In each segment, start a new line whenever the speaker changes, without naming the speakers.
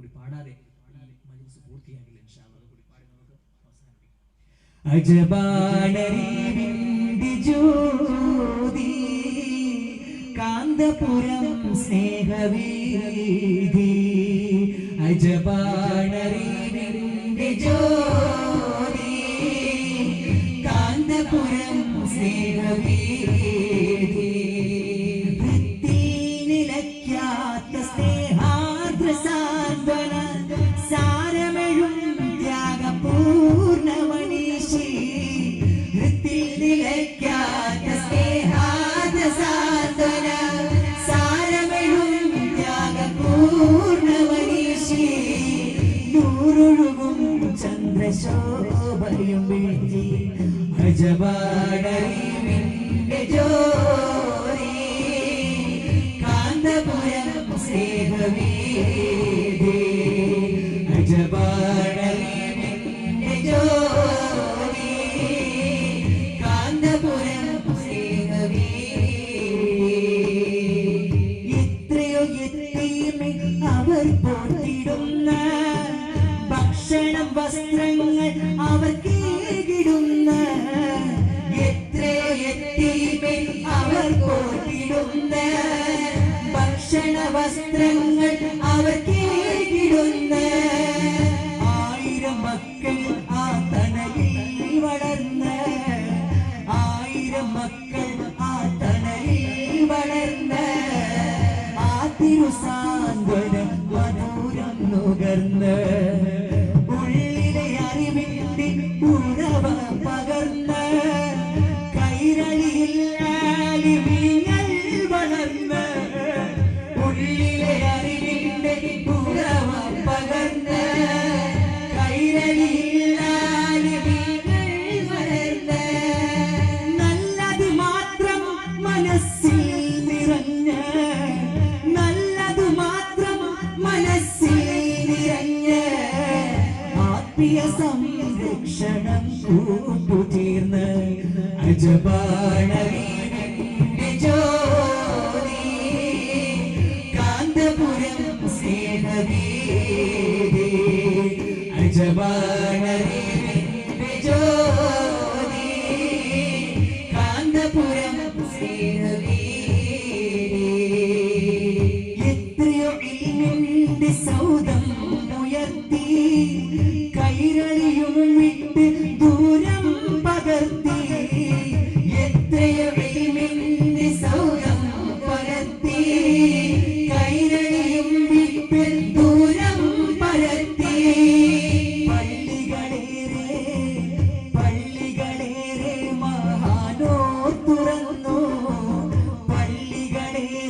കൂടി പാടാതെ ഈ മജ്ലിസ് പൂർത്തിയാക്കില്ല
കാന്തപുരം സ്നേഹവീതി അജബാണറിവിന്റെ ജ്യോതി കാന്തപുരം സ്നേഹവീതി ചന്ദ്രശോഭയും വീഴ്ത്തി അജപാടറിവിന്റെ ജോലി വസ്ത്രങ്ങൾ അവർ കേകിടുന്ന ആയിരം മക്കൾ ആ തണലിൽ വളർന്ന്. ആയിരം മക്കൾ ആ തണലിൽ വളർന്ന്. ആ തിരുസാന്ത്വന മധുരം നുകർന്ന്. ഉള്ളിലെ അറിവിന്റെ ഉറവ ആത്മീയ സംരക്ഷണം കൂട്ടുചേർന്ന് അജപാണറിവിന്റെ ജ്യോതി കാന്തപുരം സ്നേഹവീതി അജപാണറിവിന്റെ ജ്യോതി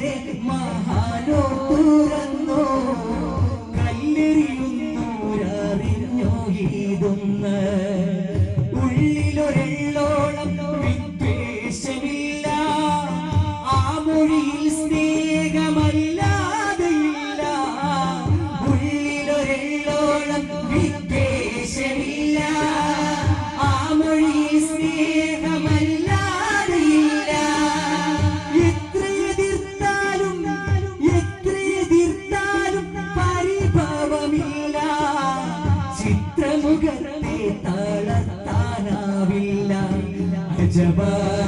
പള്ളികളേറെ മഹാനോ തുറന്നു കല്ലെറിയുന്നോരറിഞ്ഞോ ഉള്ളിലൊരെള്ളോളം വിദ്വേഷമില്ല. ആ മൊഴിയിൽ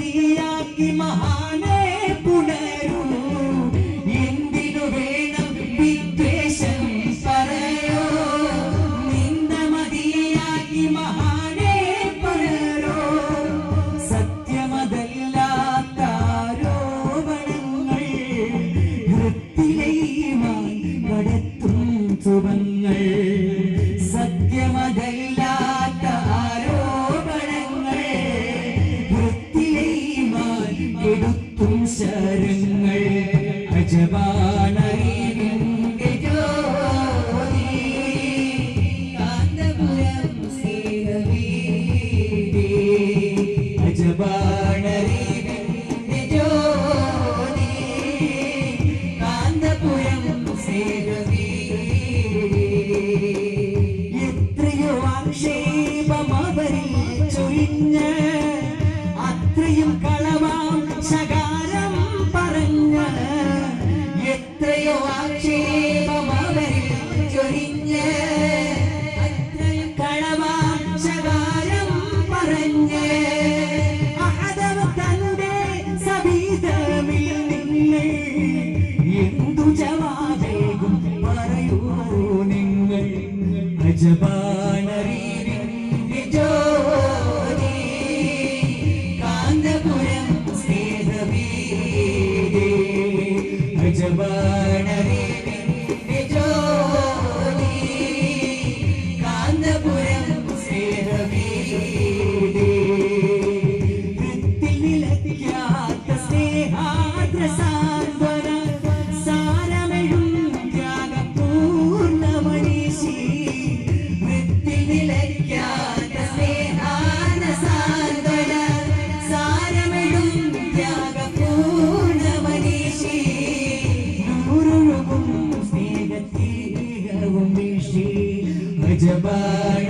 दिया कि महान കുനിഞ്ഞ് അത്രയും കളവാം ശകാരം പറഞ്ഞ് എത്രയോ ആക്ഷേപം അവരിൽ ചൊരിഞ്ഞ് അത്രയും പറയൂ നിങ്ങൾ? അജബാ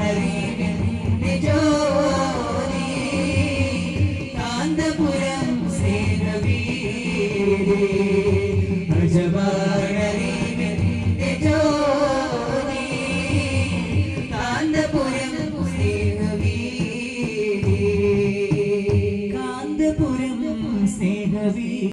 അജബാണറിവിന്റെ ജ്യോതി കാന്തപുരം സ്നേഹവീതി അജബാ